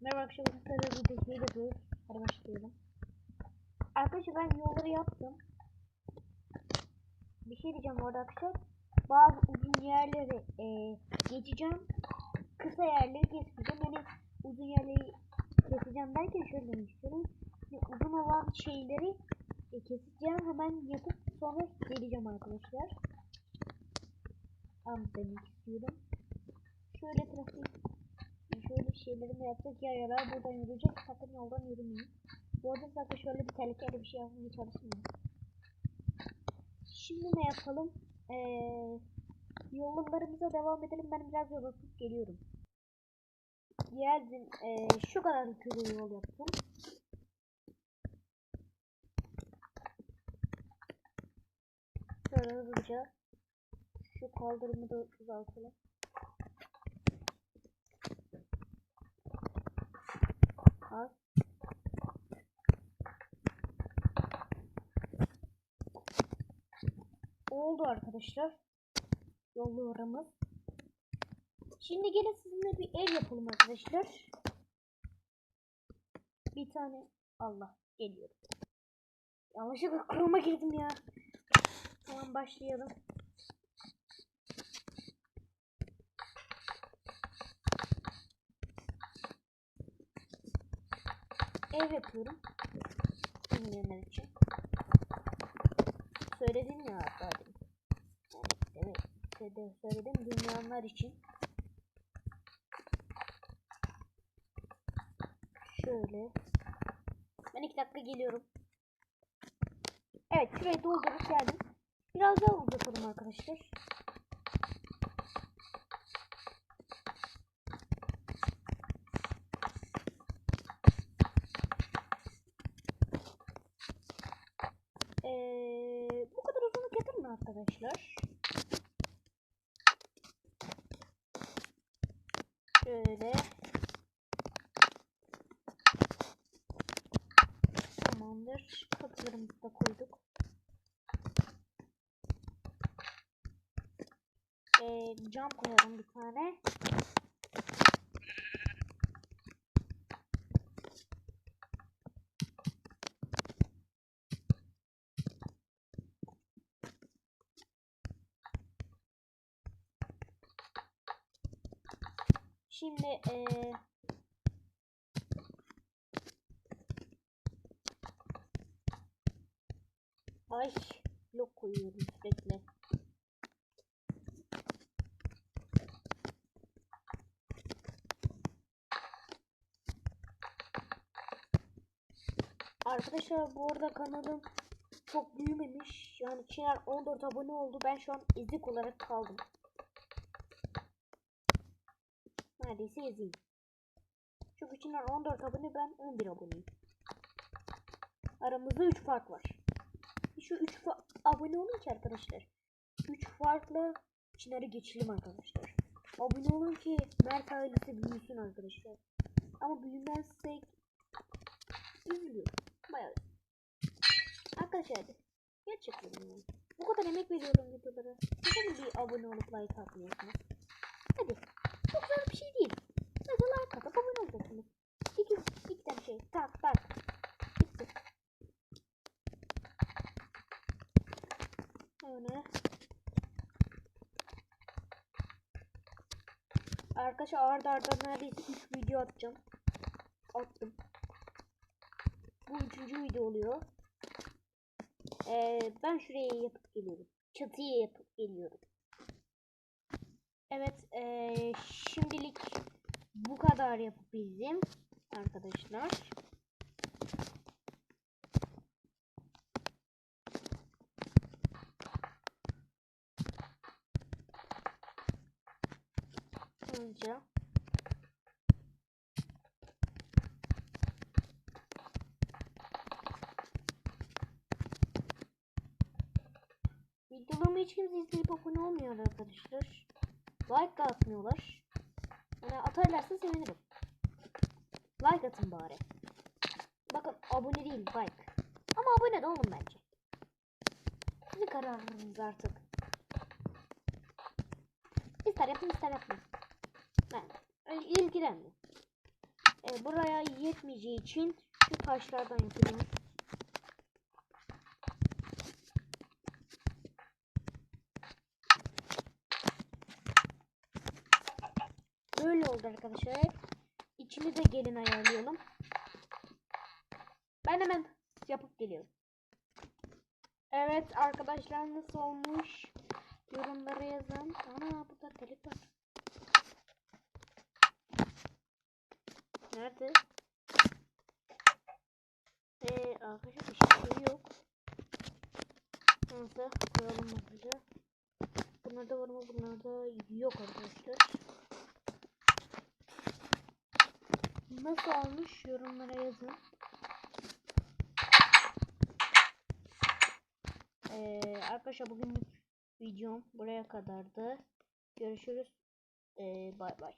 Merhaba arkadaşlar bu videoyu yapıyoruz. Hadi başlayalım. Arkadaşlar ben yolları yaptım. Bir şey diyeceğim orada arkadaşlar. Bazı uzun yerleri e, geçeceğim. Kısa yerleri geçmeyeceğim. Yani uzun yerleri keseceğim derken şöyle demek istiyorum. Yani uzun olan şeyleri e, keseceğim. Hemen yapıp sonra geleceğim arkadaşlar. Demek istiyorum. Şöyle trafik şöyle şeylerimi yapacak yer yarar buradan yürüyecek sakın yoldan yürümeyin. Bu arada zaten şöyle bir tehlikeli bir şey yapmaya çalışmayın. Şimdi ne yapalım? Ee, yollarımıza devam edelim. Ben biraz yol geliyorum. Geldim. Ee, şu kadar bir yol yaptım. Şöyle hızlıca şu kaldırımı da uzaltalım. Az. Oldu arkadaşlar. Yolluyorumuz. Şimdi gelin sizinle bir ev yapalım arkadaşlar. Bir tane Allah geliyor. Yanlışlıkla Chrome'a girdim ya. Tamam başlayalım. Ev yapıyorum. Bilmeyenler için. Söyledim ya hatta. Yani demek söyledim bilmeyenler için. Şöyle. Ben iki dakika geliyorum. Evet şurayı doldurup geldim. Biraz daha uzatalım arkadaşlar. Ee, bu kadar uzunluk yeter mi arkadaşlar? Şöyle. Tamamdır. Kapılarımızı da koyduk. Ee, cam koyalım bir tane. Şimdi eee Ay blok koyuyorum sürekli. Arkadaşlar bu arada kanalım çok büyümemiş. Yani Çınar 14 abone oldu. Ben şu an ezik olarak kaldım. Neredeyse yazayım. Çünkü Çınar 14 abone ben 11 aboneyim. Aramızda 3 fark var. Şu 3 abone olun ki arkadaşlar. 3 farkla Çınar'ı geçelim arkadaşlar. Abone olun ki Mert ailesi büyüsün arkadaşlar. Ama büyümezsek üzülüyorum. Bayağı. Arkadaşlar gerçekten yani. Bu kadar emek veriyorum videolara. Neden bir abone olup like atmıyorsunuz? Hadi. Çok zor bir şey değil. Sadece like atıp abone olacaksınız. İki, iki tane şey. Tak tak. Bitti. Öyle. Arkadaşlar arda arda neredeyse 3 video atacağım. Attım. Bu üçüncü video oluyor. Ee, ben şuraya yapıp geliyorum. Çatıya yapıp geliyorum. Evet, ee, şimdilik bu kadar yapabildim arkadaşlar. Önce Videolarımı hiç kimse izleyip abone olmuyor arkadaşlar. Like da atmıyorlar. Yani atarlarsa sevinirim. Like atın bari. Bakın abone değil like. Ama abone de olun bence. Sizin kararınız artık. İster yapın ister yapmayın. Ben öyle ilgilenmiyorum. e, buraya yetmeyeceği için şu taşlardan yapacağım. Oldu arkadaşlar. İçini de gelin ayarlayalım. Ben hemen yapıp geliyorum. Evet arkadaşlar nasıl olmuş? Yorumlara yazın. Ana burada delik var. Nerede? Ee, arkadaşlar bir şey yok. Neyse koyalım bakıcı. Bunlarda var mı? Bunlarda yok arkadaşlar. Nasıl olmuş yorumlara yazın. Ee, arkadaşlar bugünlük videom buraya kadardı. Görüşürüz. Ee, bay bay.